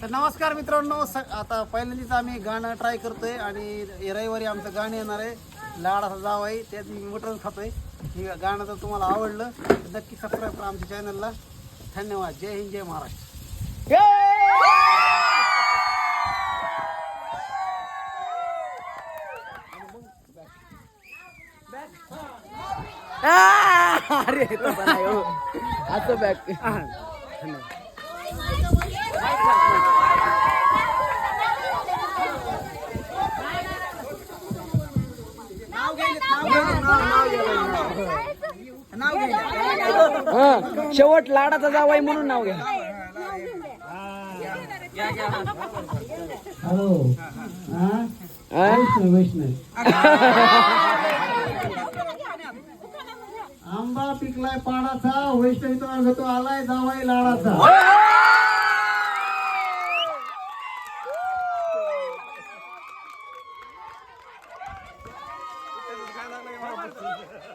तर नमस्कार मित्रांनो स आता पहिल्यांदाच आम्ही गाणं ट्राय करतोय आणि रविवारी आमचं गाणं येणार आहे. लाडाचा जाव आहे त्यात मी मटण खातोय. हे गाणं जर तुम्हाला आवडलं तर नक्की सबस्क्राईब करा आमच्या चॅनलला धन्यवाद. जय हिंद जय महाराष्ट्र. अरे तो पण आहे हो. हं, शेवट लाडाचा जावाय म्हणून नाव घ्या हॅलो हं? वैष्णव आंबा पिकलाय पाडाचा वैष्णवी तो आलाय जावाय लाडाचा 看那个胖子。